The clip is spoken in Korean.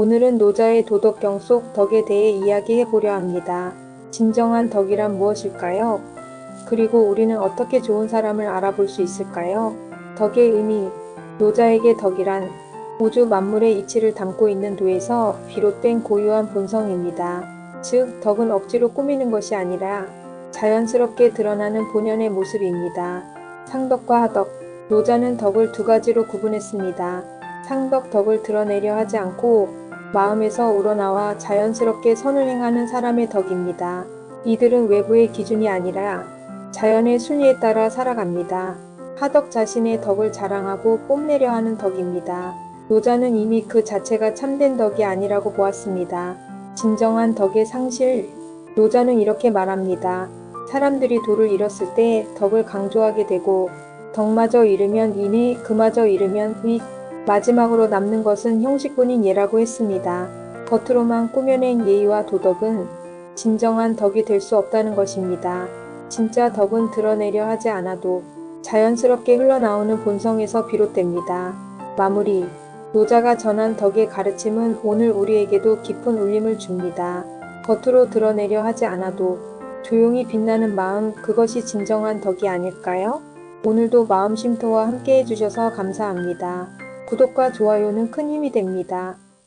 오늘은 노자의 도덕경 속 덕에 대해 이야기해 보려 합니다. 진정한 덕이란 무엇일까요? 그리고 우리는 어떻게 좋은 사람을 알아볼 수 있을까요? 덕의 의미, 노자에게 덕이란 우주 만물의 이치를 담고 있는 도에서 비롯된 고유한 본성입니다. 즉, 덕은 억지로 꾸미는 것이 아니라 자연스럽게 드러나는 본연의 모습입니다. 상덕과 하덕, 노자는 덕을 두 가지로 구분했습니다. 상덕 덕을 드러내려 하지 않고 마음에서 우러나와 자연스럽게 선을 행하는 사람의 덕입니다. 이들은 외부의 기준이 아니라 자연의 순리에 따라 살아갑니다. 하덕 자신의 덕을 자랑하고 뽐내려 하는 덕입니다. 노자는 이미 그 자체가 참된 덕이 아니라고 보았습니다. 진정한 덕의 상실. 노자는 이렇게 말합니다. 사람들이 도를 잃었을 때 덕을 강조하게 되고 덕마저 잃으면 인해 그마저 잃으면 의 마지막으로 남는 것은 형식뿐인 예라고 했습니다. 겉으로만 꾸며낸 예의와 도덕은 진정한 덕이 될 수 없다는 것입니다. 진짜 덕은 드러내려 하지 않아도 자연스럽게 흘러나오는 본성에서 비롯됩니다. 마무리 노자가 전한 덕의 가르침은 오늘 우리에게도 깊은 울림을 줍니다. 겉으로 드러내려 하지 않아도 조용히 빛나는 마음 그것이 진정한 덕이 아닐까요? 오늘도 마음 쉼터와 함께 해주셔서 감사합니다. 구독과 좋아요는 큰 힘이 됩니다.